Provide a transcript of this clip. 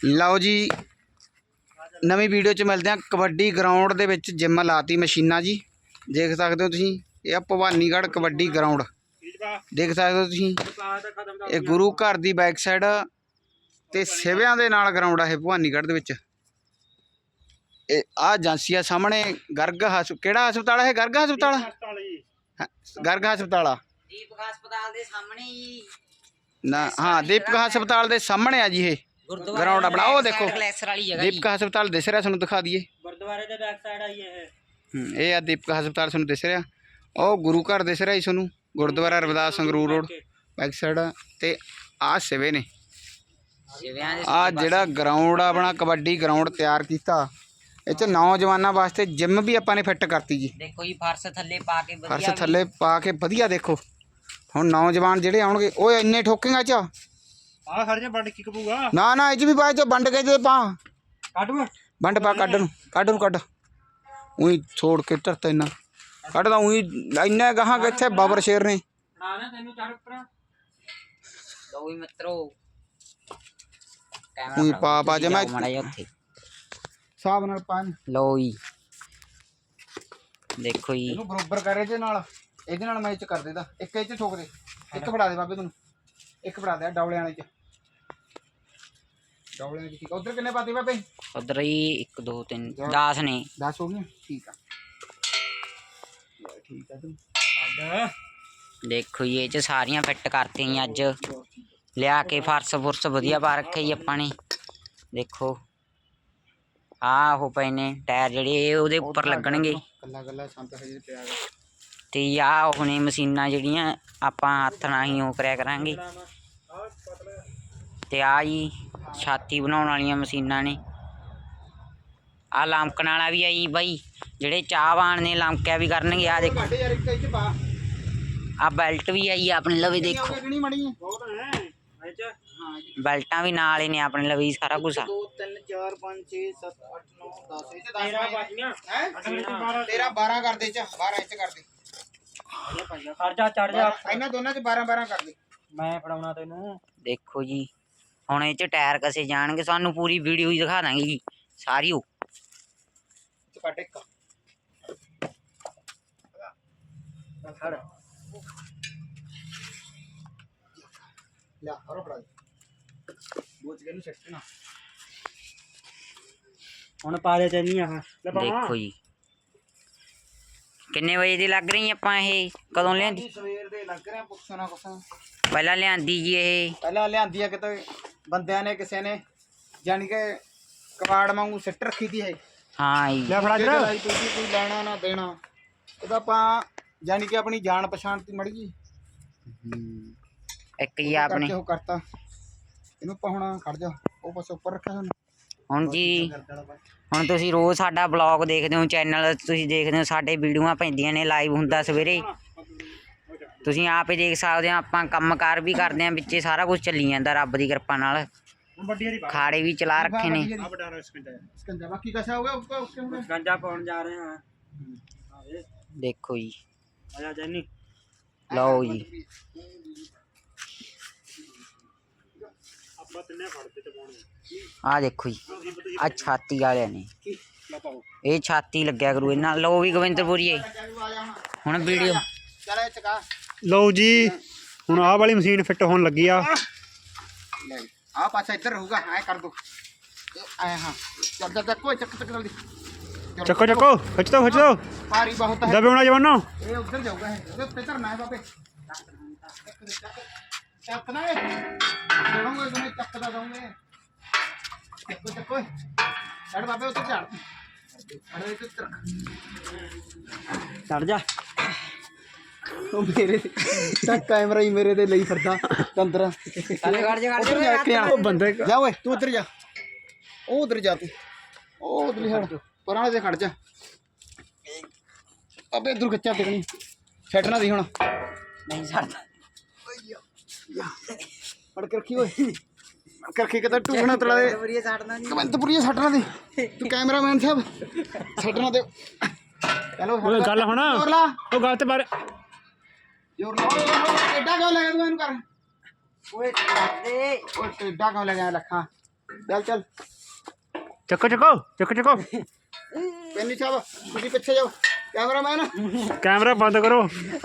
ਲਓ ਜੀ ਨਵੀਂ ਵੀਡੀਓ 'ਚ ਮਿਲਦੇ ਆ ਕਬੱਡੀ ਗਰਾਊਂਡ ਦੇ ਵਿੱਚ ਜਿਮ ਲਾਤੀ ਮਸ਼ੀਨਾਂ ਜੀ। ਦੇਖ ਸਕਦੇ ਹੋ ਤੁਸੀਂ ਇਹ ਆ ਭਵਾਨੀਗੜ੍ਹ ਕਬੱਡੀ ਗਰਾਊਂਡ ਦੇਖ ਸਕਦੇ ਹੋ ਤੁਸੀਂ ਇਹ ਗੁਰੂ ਘਰ ਦੀ ਬੈਕ ਸਾਈਡ ਤੇ ਸਿਵਿਆਂ ਦੇ ਨਾਲ ਗਰਾਊਂਡ ਆ ਇਹ ਭਵਾਨੀਗੜ੍ਹ ਦੇ ਵਿੱਚ। ਇਹ ਆ ਏਜੰਸੀ ਆ ਸਾਹਮਣੇ ਗਰਗ ਹਸ ਕਿਹੜਾ ਹਸਪਤਾਲ ਹੈ ਗਰਗ ਹਸਪਤਾਲ ਗਰਗ ਹਸਪਤਾਲ ਆ। ਦੀਪਕ ਹਸਪਤਾਲ ਦੇ ਸਾਹਮਣੇ ਹੀ। ਨਾ ਹਾਂ ਦੀਪਕ ਹਸਪਤਾਲ ਦੇ ਸਾਹਮਣੇ ਆ ਜੀ ਇਹ। ਗਲੈਸਰ ਵਾਲੀ ਜਗ੍ਹਾ ਜੀ। ਦੀਪਕ ਹਸਪਤਾਲ ਦਿਸ ਰਿਹਾ ਤੁਹਾਨੂੰ ਦਿਖਾ ਦਈਏ। ਗੁਰਦੁਆਰੇ ਦੇ ਬੈਕ ਸਾਈਡ ਆਈ ਇਹ। ਹੂੰ, ਇਹ ਆ ਦੀਪਕ ਹਸਪਤਾਲ ਤੁਹਾਨੂੰ ਦਿਸ ਰਿਹਾ। ਉਹ ਗੁਰੂ ਘਰ ਦਿਸ ਰਿਹਾ ਜੀ ਤੁਹਾਨੂੰ Gurdwara Ravidas Sangrur road back side ਤੇ ਆ ਸਿਵੇ ਨੇ। ਆ ਜਿਹੜਾ ਗਰਾਊਂਡ ਆ ਆਪਣਾ ਕਬੱਡੀ ਗਰਾਊਂਡ ਤਿਆਰ ਕੀਤਾ। ਇਹ ਚ ਨੌਜਵਾਨਾਂ ਵਾਸਤੇ ਜਿਮ ਵੀ ਆਪਾਂ ਨੇ ਫਿੱਟ ਕਰਤੀ ਜੀ। ਦੇਖੋ ਜੀ ਫਰਸ਼ ਥੱਲੇ ਪਾ ਕੇ ਵਧੀਆ ਫਰਸ਼ ਥੱਲੇ ਪਾ ਕੇ ਵਧੀਆ ਦੇਖੋ। ਹੁਣ ਨੌਜਵਾਨ ਜਿਹੜੇ ਆਉਣਗੇ ਉਹ ਇੰਨੇ ਠੋਕੇਗਾ ਚ ਆ ਖੜ ਜਾ ਵੱਡ ਕਿੱਕ ਪੂਗਾ ਨਾ ਨਾ ਇਹ 'ਚ ਵੀ ਬਾਅਦ ਚ ਵੰਡ ਕੇ ਤੇ ਪਾ। ਕੱਢ ਵੰਡ ਪਾ ਕੱਢ ਨੂੰ ਕੱਢ ਨੂੰ ਕੱਢ। ਉਹੀ ਛੋੜ ਕੇ ਧਰਤਾ ਇੰਨਾ ਕੱਢਦਾ ਉਹੀ ਇੰਨਾ ਗਾਹਾਂ ਕਿੱਥੇ ਬਾਬਰ ਸ਼ੇਰ ਨੇ। ਨਾ ਨਾ ਤੈਨੂੰ ਚੜ ਉੱਪਰ। ਲਓ ਜੀ ਮਿੱਤਰੋ। ਉਹੀ ਪਾ ਪਾ ਜੇ ਮੈਂ ਮੜਾ ਜਾ ਉੱਥੇ। ਹਿਸਾਬ ਨਾਲ ਪਾ ਲਓ ਜੀ। ਦੇਖੋ ਜੀ। ਇਹਨੂੰ ਬਰੋਬਰ ਕਰ ਇਹਦੇ ਨਾਲ। ਇਹਦੇ ਨਾਲ ਮੈਚ ਕਰ ਦੇਦਾ। ਇੱਕ ਇਹ ਚ ਠੋਕ ਦੇ। ਇੱਕ ਫੜਾ ਦੇ ਬਾਬੇ ਤੈਨੂੰ। ਇੱਕ ਫੜਾ ਦੇ ਡੌਲੇ ਵਾਲੇ ਚ। ਵਾਲੇ ਚ ਠੀਕ ਉਧਰ ਕਿੰਨੇ ਪਾਤੇ ਬਾਬੇ? ਉਧਰ ਹੀ 1 2 3 10 ਨੇ। 10 ਹੋ ਗਏ ਠੀਕ ਆ। ਠੀਕ ਆ ਤੂੰ। ਦੇਖੋ ਜੀ ਇਹ ਚ ਸਾਰੀਆਂ ਫਿੱਟ ਕਰਤੀਆਂ ਅੱਜ। ਲਿਆ ਕੇ ਫਰਸ਼ ਫੁਰਸ਼ ਵਧੀਆ ਪਾ ਰੱਖੇ ਜੀ ਆਪਾਂ ਨੇ। ਦੇਖੋ। ਆ ਉਹ ਪਏ ਨੇ ਟਾਇਰ ਜਿਹੜੇ ਉਹਦੇ ਉੱਪਰ ਲੱਗਣਗੇ। ਕੱਲਾ ਕੱਲਾ ਸੰਤ ਹਜੇ ਪਿਆ ਗਾ। ਤੇ ਆ ਉਹ ਨੇ ਮਸ਼ੀਨਾਂ ਜਿਹੜੀਆਂ ਆਪਾਂ ਹੱਥ ਨਾਲ ਹੀ ਉਹ ਕਰਿਆ ਕਰਾਂਗੇ। ਤੇ ਆ ਜੀ ਛਾਤੀ ਬਣਾਉਣ ਵਾਲੀਆਂ ਮਸ਼ੀਨਾਂ ਨੇ ਆ ਲਮਕਣ ਵਾਲਾ ਵੀ ਆ ਜੀ ਬਾਈ ਜਿਹੜੇ ਚਾਹਵਾਨ ਨੇ ਲਮਕਿਆ ਵੀ ਕਰਨਗੇ ਆ ਦੇਖੋ ਕੱਢ ਯਾਰ ਇੱਕ ਇਹ ਚ ਪਾ ਆ ਬੈਲਟ ਵੀ ਆ ਜੀ ਆਪਣੇ ਲਵੇ ਦੇਖੋ ਕਿਹੜੀ ਮੜੀ ਹੈ ਬਹੁਤ ਹੈ ਵਿੱਚ ਹਾਂ ਜੀ ਬੈਲਟਾਂ ਵੀ ਨਾਲ ਹੀ ਨੇ ਆਪਣੇ ਲਵੇ ਜੀ ਸਾਰਾ ਕੁਝ ਆ। 2 3 4 5 6 7 8 9 10 ਇਹ ਚ 10 ਤੇਰਾ ਬਾਜੀਆਂ। ਹੈ? ਤੇਰਾ 12 ਕਰ ਦੇ ਚ 12 ਇੰਚ ਕਰ ਦੇ। ਖੜ ਜਾ ਚੜ ਜਾ। ਇਹਨਾਂ ਦੋਨਾਂ ਚ 12 12 ਕਰ ਦੇ। ਮੈਂ ਫੜਾਉਣਾ ਤੈਨੂੰ। ਦੇਖੋ ਜੀ ਹੁਣ ਇਹ ਚ ਟਾਇਰ ਕਸੇ ਜਾਣਗੇ ਸਾਨੂੰ ਪੂਰੀ ਵੀਡੀਓ ਹੀ ਦਿਖਾ ਦਾਂਗੇ ਜੀ ਸਾਰੀ ਓ ਚ ਕੱਟ ਇੱਕ। ਖੜ ਲੈ ਹਰੋ ਫੜਾ ਦੇ। ਬੋਝ ਕੇ ਨੂੰ ਛੱਟਣਾ ਹੁਣ ਪਾ ਦੇ ਚੰਨੀ ਆ ਲੈ ਪਾਵਾਂ। ਦੇਖੋ ਜੀ। ਕਿੰਨੇ ਵਜੇ ਦੀ ਲੱਗ ਰਹੀ ਆਪਾਂ ਇਹ? ਕਦੋਂ ਲਿਆਂਦੀ? ਸਵੇਰ ਦੇ ਲੱਗ ਰਿਹਾ ਪੁੱਛਣਾ ਕੁਛ ਪਹਿਲਾਂ ਲਿਆਂਦੀ ਜੀ ਇਹ। ਪਹਿਲਾਂ ਲਿਆਂਦੀ ਆ ਕਿਤੇ। ਬੰਦਿਆਂ ਨੇ ਕਿਸੇ ਨੇ ਜਾਣੀ ਕਿ ਕਵਾੜ ਵਾਂਗੂ ਸਿੱਟ ਰੱਖੀ ਤੀ ਹੈ। ਹਾਂ ਜੀ। ਲੈ ਫੜਾ ਜੇ ਇੱਧਰ। ਲੜਾਈ ਕੋਈ ਕੋਈ ਲੈਣਾ ਨਾ ਦੇਣਾ। ਉਹਦਾ ਆਪਾਂ ਜਾਣੀ ਕਿ ਆਪਣੀ ਜਾਣ ਪਛਾਣ ਤੇ ਮੜ ਗਈ ਇੱਕ ਜੀ ਆਪਣੇ। ਉਹ ਕਰਤਾ। ਇਹਨੂੰ ਆਪਾਂ ਹੁਣ ਖੜ ਜਾ। ਉਹ ਬਸ ਉੱਪਰ ਰੱਖਿਆ ਹੁਣ ਹੁਣ ਜੀ ਹੁਣ ਤੁਸੀਂ ਰੋਜ਼ ਸਾਡਾ ਬਲੌਗ ਦੇਖਦੇ ਹੋ ਚੈਨਲ ਤੁਸੀਂ ਦੇਖਦੇ ਹੋ ਸਾਡੇ ਵੀਡੀਓਆਂ ਪੈਂਦੀਆਂ ਨੇ ਲਾਈਵ ਹੁੰਦਾ ਸਵੇਰੇ। ਤੁਸੀਂ ਆਪ ਹੀ ਦੇਖ ਸਕਦੇ ਹੋ ਆਪਾਂ ਕੰਮਕਾਰ ਵੀ ਕਰਦੇ ਹਾਂ ਵਿੱਚੇ ਸਾਰਾ ਕੁਝ ਚੱਲੀ ਜਾਂਦਾ ਰੱਬ ਦੀ ਕਿਰਪਾ ਨਾਲ। ਖਾੜੇ ਵੀ ਚਲਾ ਰੱਖੇ ਨੇ। ਆ ਵੱਡਾ ਰਸਕੰਡਾ ਸਕੰਜਾ ਬਾਕੀ ਕਸਾ ਹੋਗਾ ਉੱਪਰ ਉੱਤੇ ਹੋਗਾ ਗੰਜਾ ਪਾਉਣ ਜਾ ਰਹੇ ਹਾਂ। ਆਵੇ ਦੇਖੋ ਜੀ। ਆ ਲਓ ਜੀ। ਆਪਾਂ ਤਿੰਨੇ ਫੜਦੇ ਤੇ ਪਾਉਣੇ ਆਹ ਦੇਖੋ ਜੀ ਆ ਛਾਤੀ ਵਾਲਿਆਂ ਨੇ। ਇਹ ਛਾਤੀ ਲੱਗਿਆ ਕਰੂ ਇਹਨਾਂ ਲਓ ਵੀ ਗੋਬਿੰਦਪੁਰੀਏ ਹੁਣ ਵੀਡੀਓ ਚਲ ਇਹ ਚਕਾ ਲਓ ਜੀ ਹੁਣ ਆਹ ਵਾਲੀ ਮਸ਼ੀਨ ਫਿੱਟ ਹੋਣ ਲੱਗੀ ਆ। ਲੈ ਆ ਪਾਸਾ ਇੱਧਰ ਰਹੂਗਾ ਐ ਕਰ ਦੋ। ਐ ਹਾਂ। ਚੱਲ ਚੱਲ ਕੋਈ ਚੱਕ ਚੱਕ ਜਲਦੀ। ਚੱਕੋ ਚੱਕੋ ਖਿੱਚ ਦੋ ਖਿੱਚ ਦੋ ਭਾਰੀ ਬਹੁਤ ਹੈ। ਦਬੇ ਹੋਣਾ ਜਵਾਨੋ। ਇਹ ਉੱਧਰ ਜਾਊਗਾ ਇਹ। ਉਹਦੇ ਉੱਤੇ ਧਰਨਾ ਹੈ ਬਾਬੇ। ਚੱਕ ਦੇਵਾਂਗੇ ਤੁਹਾਨੂੰ ਚੱਕ ਦਾ ਦਵਾਂਗੇ। ਚੱਕੋ ਚੱਕੋ ਛੱਡ ਬਾਬੇ ਉੱਤੇ ਝਾੜ ਅਰੇ ਇੱਥੇ ਰੱਖ ਚੜ ਜਾ। ਉਹ ਮੇਰੇ ਤਾਂ ਕੈਮਰਾ ਹੀ ਮੇਰੇ ਤੇ ਲਈ ਫਿਰਦਾ ਤੰਦਰ ਜਾ ਉੱਧਰ ਜਾ ਕੇ ਆਣਾ ਉਹ ਬੰਦੇ ਜਾ ਓਏ ਤੂੰ ਉੱਧਰ ਜਾ। ਉਹ ਉੱਧਰ ਜਾ ਤੂੰ। ਉਹ ਉੱਧਰ ਹਟ ਪਰਾਂ ਦੇ ਖੜ ਜਾ। ਅਬੇ ਇਧਰ ਖਿੱਚਾ ਟਿਕਣੀ। ਛੱਡਣਾ ਦੀ ਹੁਣ। ਨਹੀਂ ਛੱਡਦਾ। ਫੜ ਕੇ ਰੱਖੀ ਓਏ। ਫੜ ਕੇ ਰੱਖੀ ਕਿਤੇ ਟੂਕਣਾ ਤੜਾ ਦੇ। ਕਮੰਤਪੁਰੀਆ ਛੱਡਣਾ ਦੇ। ਤੂੰ ਕੈਮਰਾਮੈਨ ਸਾਹਿਬ ਛੱਡਣਾ ਦੇ ਚਲੋ ਗੱਲ ਹੁਣ। ਉਹ ਗੱਲ ਤੇ ਬਾਰੇ ਓਏ ਲੱਖਾਂ? ਚੱਲ ਚੱਲ। ਚੱਕੋ ਚੱਕੋ ਚੱਕੋ ਚੱਕੋ। ਪੈਨੀ ਸਾਹਿਬ ਤੁਸੀਂ ਪਿੱਛੇ ਜਾਓ। ਕੈਮਰਾਮੈਨ। ਕੈਮਰਾ ਬੰਦ ਕਰੋ।